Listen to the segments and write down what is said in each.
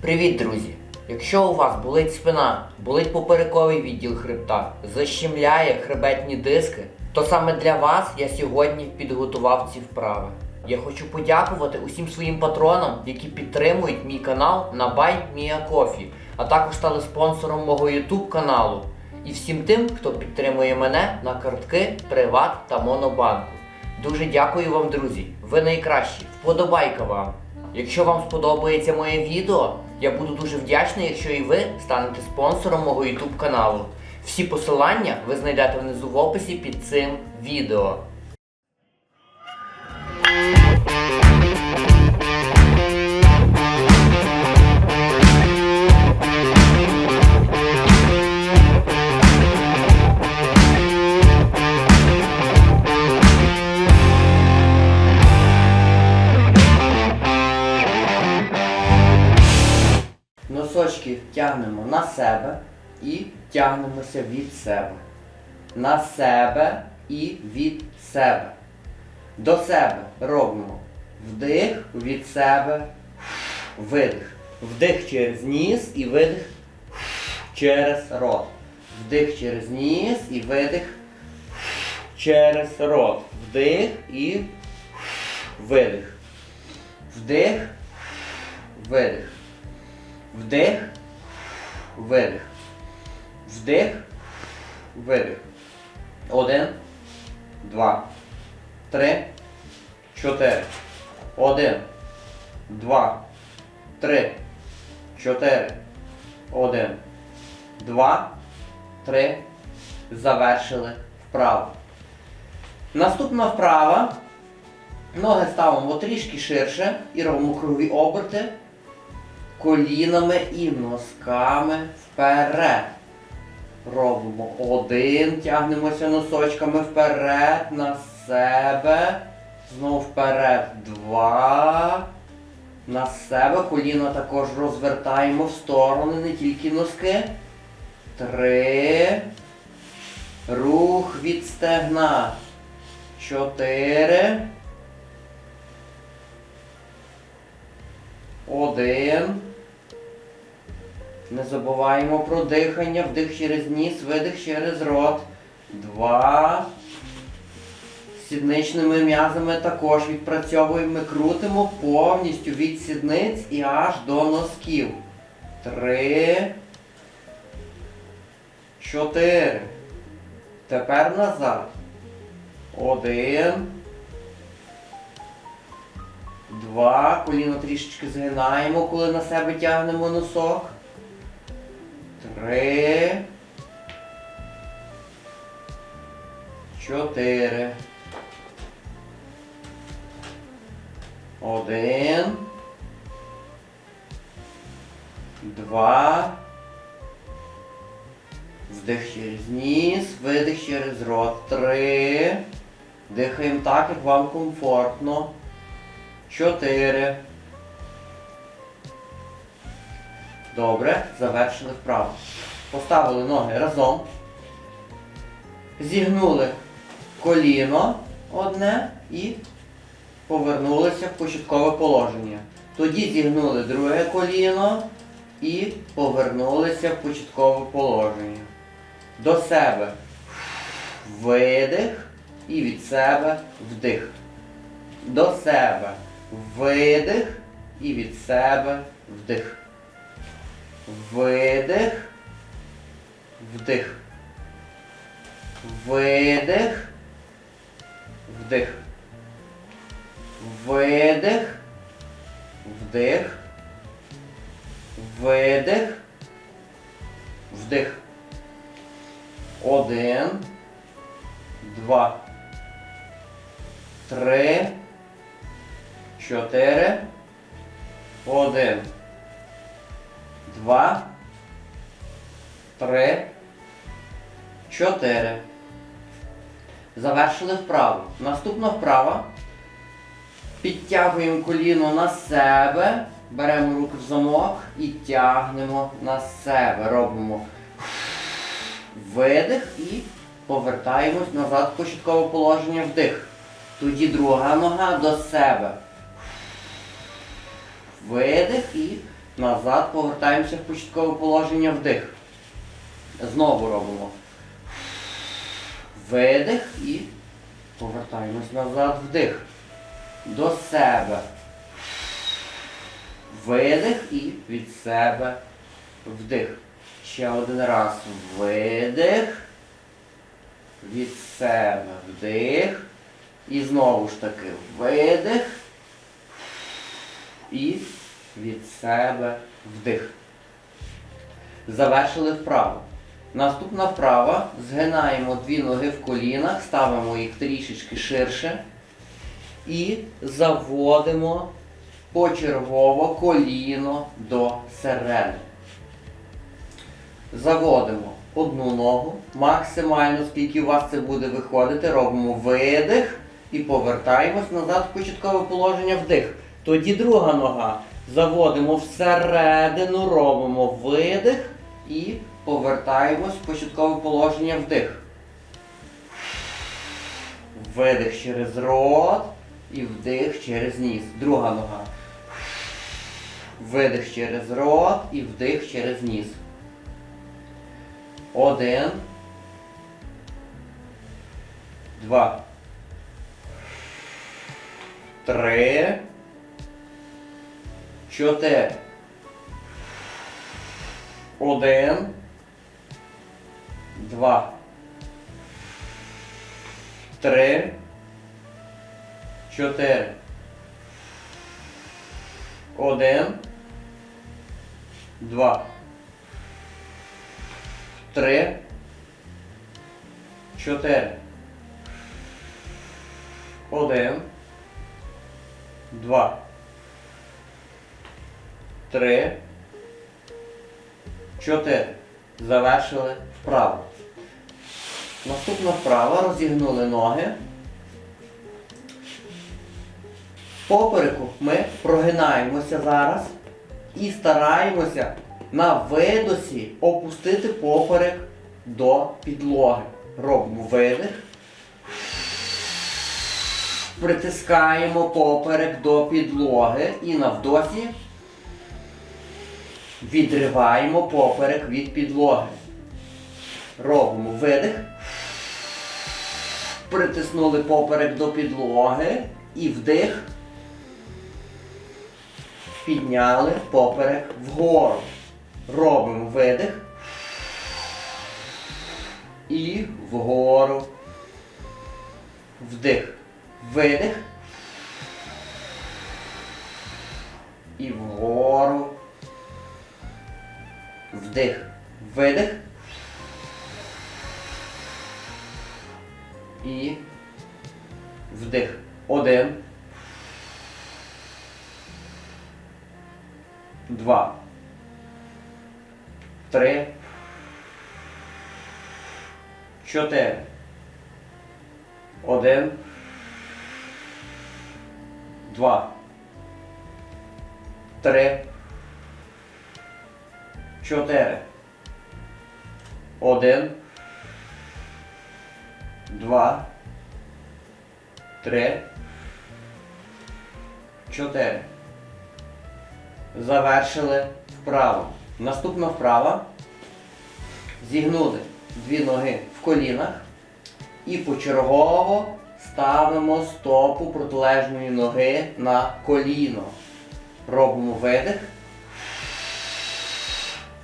Привіт, друзі! Якщо у вас болить спина, болить поперековий відділ хребта, защемляє хребетні диски, то саме для вас я сьогодні підготував ці вправи. Я хочу подякувати усім своїм патронам, які підтримують мій канал на Buy Me a Coffee, а також стали спонсором мого YouTube каналу. І всім тим, хто підтримує мене на картки Приват та Монобанку. Дуже дякую вам, друзі. Ви найкращі. Вподобайка вам. Якщо вам сподобається моє відео, я буду дуже вдячний, якщо і ви станете спонсором мого YouTube каналу. Всі посилання ви знайдете внизу в описі під цим відео. Носочки тягнемо на себе і тягнемося від себе. На себе і від себе. До себе робимо вдих від себе, видих. Вдих через ніс і видих через рот. Вдих через ніс і видих через рот. Вдих і видих. Вдих, видих. Вдих, видих. Вдих, видих. Один, два, три, чотири. Один, два, три, чотири. Один, два, три. Завершили вправо. Наступна вправа. Ноги ставимо трішки ширше і робимо кругові оберти колінами і носками вперед. Робимо один, тягнемося носочками вперед, на себе. Знову вперед. Два. На себе. Коліна також розвертаємо в сторони, не тільки носки. Три. Рух від стегна. Чотири. Один. Не забуваємо про дихання. Вдих через ніс, видих через рот. Два. Сідничними м'язами також відпрацьовуємо. Ми крутимо повністю від сідниць і аж до носків. Три. Чотири. Тепер назад. Один. Два. Коліно трішечки згинаємо, коли на себе тягнемо носок. Три. Чотири. Один. Два. Вдих через ніс, видих через рот. Три. Дихаємо так, як вам комфортно. Чотири. Добре, завершили вправо. Поставили ноги разом. Зігнули коліно одне і повернулися в початкове положення. Тоді зігнули друге коліно і повернулися в початкове положення. До себе видих і від себе вдих. До себе видих і від себе вдих. Видих, вдих. Видих, вдих. Видих, вдих. Видих, вдих. Один, два, три, чотири, один. Два. Три. Чотири. Завершили вправу. Наступна вправа. Підтягуємо коліно на себе. Беремо руки в замок і тягнемо на себе. Робимо видих і повертаємось назад в початкове положення вдих. Тоді друга нога до себе. Видих і Назад повертаємося в початкове положення вдих. Знову робимо. Видих і повертаємось назад вдих. До себе. Видих і від себе вдих. Ще один раз. Видих. Від себе вдих. І знову ж таки видих. І від себе вдих. Завершили вправу. Наступна вправа. Згинаємо дві ноги в колінах, ставимо їх трішечки ширше. І заводимо почергово коліно до середини. Заводимо одну ногу, максимально скільки у вас це буде виходити, робимо видих і повертаємось назад в початкове положення вдих. Тоді друга нога. Заводимо всередину, робимо видих і повертаємось в початкове положення вдих. Видих через рот і вдих через ніс. Друга нога. Видих через рот і вдих через ніс. Один. Два. Три. Чотири. Один. Два. Три. Чотири. Один. Два. Три. Чотири. Один. Два. Три. Чотири. Завершили вправу. Наступна вправа. Розігнули ноги. Попереку ми прогинаємося зараз і стараємося на видосі опустити поперек до підлоги. Робимо видих. Притискаємо поперек до підлоги і на вдосі відриваємо поперек від підлоги. Робимо видих. Притиснули поперек до підлоги і вдих. Підняли поперек вгору. Робимо видих. І вгору. Вдих. Видих. І вгору. Вдих. Видих. І вдих. Один. Два. Три. Чотири. Один. Два. Три. Чотири. Один. Два. Три. Чотири. Завершили вправу. Наступна вправа. Зігнули дві ноги в колінах і почергово ставимо стопу протилежної ноги на коліно. Робимо видих.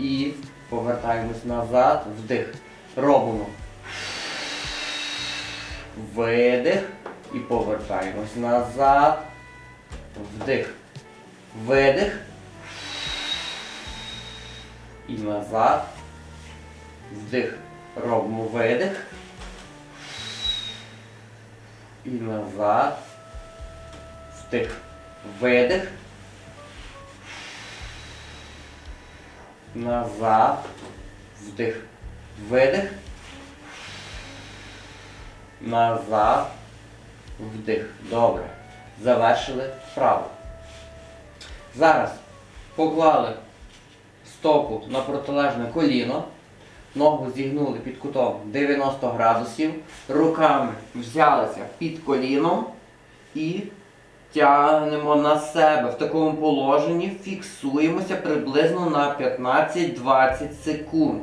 І повертаємось назад, вдих. Робимо. Видих. І повертаємось назад. Вдих. Видих. І назад. Вдих. Робимо видих. І назад. Вдих. Видих. Назад. Вдих. Видих. Назад. Вдих. Добре. Завершили вправо. Зараз поклали стопу на протилежне коліно. Ногу зігнули під кутом 90 градусів. Руками взялися під коліном і тягнемо на себе. В такому положенні фіксуємося приблизно на 15-20 секунд.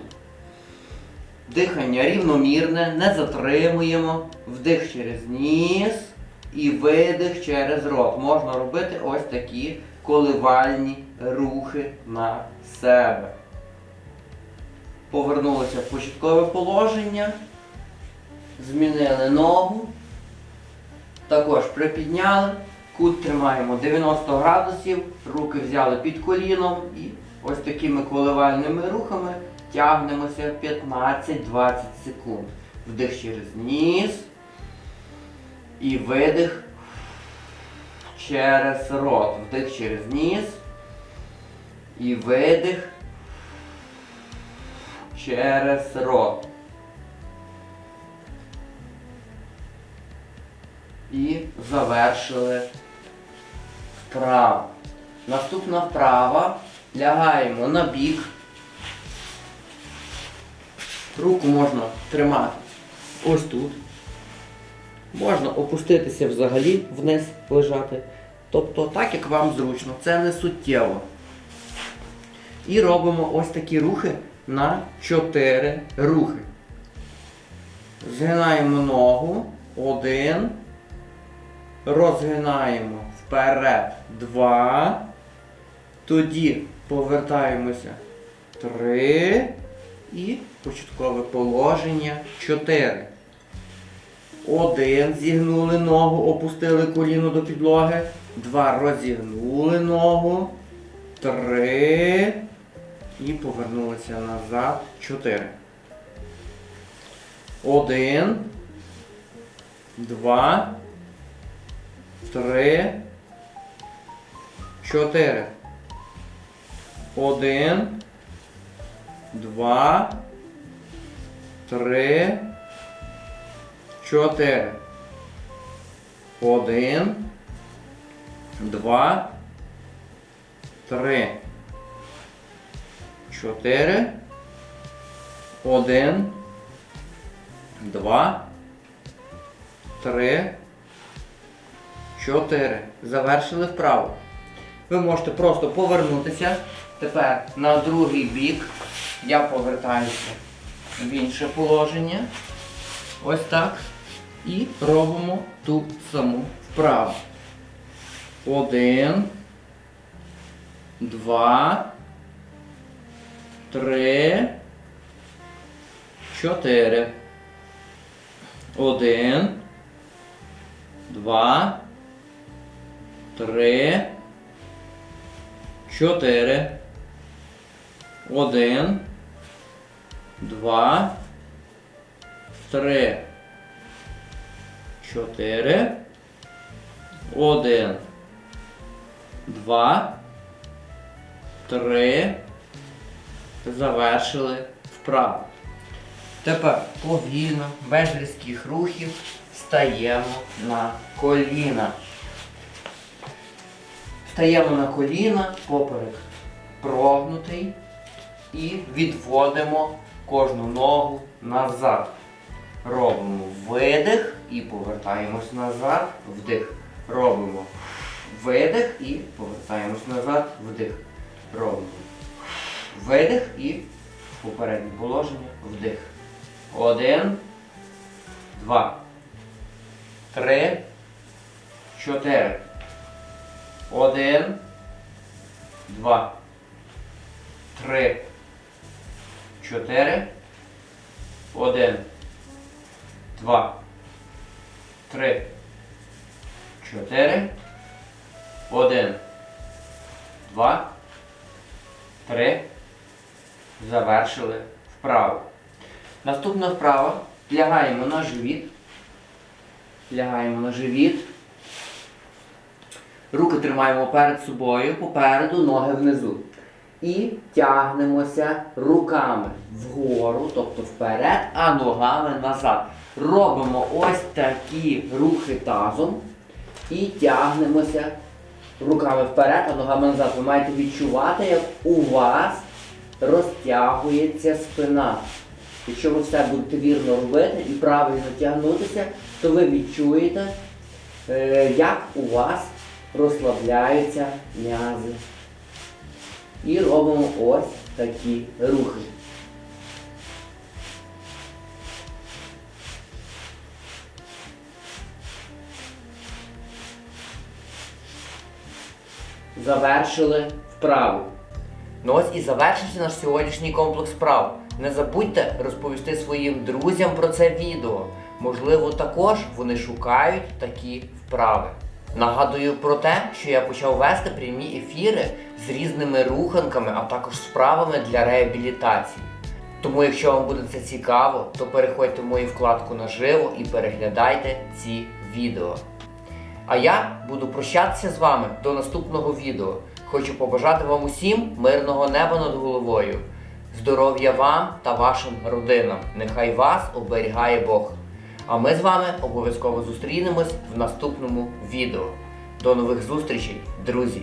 Дихання рівномірне, не затримуємо. Вдих через ніс і видих через рот. Можна робити ось такі коливальні рухи на себе. Повернулися в початкове положення. Змінили ногу. Також припідняли. Кут тримаємо 90 градусів, руки взяли під коліном і ось такими коливальними рухами тягнемося 15-20 секунд. Вдих через ніс і видих через рот. Вдих через ніс і видих через рот. І завершили вправо. Наступна вправа. Лягаємо на бік. Руку можна тримати ось тут. Можна опуститися взагалі вниз лежати. Тобто так, як вам зручно. Це не суттєво. І робимо ось такі рухи на 4 рухи. Згинаємо ногу. Один. Розгинаємо вперед. Два. Тоді повертаємося. Три. І початкове положення. Чотири. Один. Зігнули ногу, опустили коліно до підлоги. Два. Розігнули ногу. Три. І повернулися назад. Чотири. Один. Два. Три. Чотири. Один. Два. Три. Чотири. Один. Два. Три. Чотири. Один. Два. Три. Чотири. Завершили вправо. Ви можете просто повернутися. Тепер на другий бік. Я повертаюся в інше положення. Ось так. І робимо ту саму вправу. Один. Два. Три. Чотири. Один. Два. Три. Чотири. Один. Два. Три. Чотири. Один. Два. Три. Завершили вправо. Тепер повільно, без різких рухів, стаємо на коліна. Стаємо на коліна, поперек прогнутий і відводимо кожну ногу назад. Робимо видих і повертаємось назад, вдих. Робимо видих і повертаємось назад, вдих. Робимо видих і в попереднє положення вдих. Один, два, три, чотири. Один, два, три, чотири. Один, два, три, чотири. Один, два, три. Завершили вправо. Наступна вправа. Лягаємо на живіт. Лягаємо на живіт. Руки тримаємо перед собою, попереду, ноги внизу. І тягнемося руками вгору, тобто вперед, а ногами назад. Робимо ось такі рухи тазом і тягнемося руками вперед, а ногами назад. Ви маєте відчувати, як у вас розтягується спина. Якщо ви все будете вірно робити і правильно тягнутися, то ви відчуєте, е, як у вас розслабляються м'язи. І робимо ось такі рухи. Завершили вправу. Ну ось і завершився наш сьогоднішній комплекс вправ. Не забудьте розповісти своїм друзям про це відео. Можливо, також вони шукають такі вправи. Нагадую про те, що я почав вести прямі ефіри з різними руханками, а також справами для реабілітації. Тому, якщо вам буде це цікаво, то переходьте в мою вкладку наживо і переглядайте ці відео. А я буду прощатися з вами до наступного відео. Хочу побажати вам усім мирного неба над головою, здоров'я вам та вашим родинам. Нехай вас оберігає Бог. А ми з вами обов'язково зустрінемось в наступному відео. До нових зустрічей, друзі!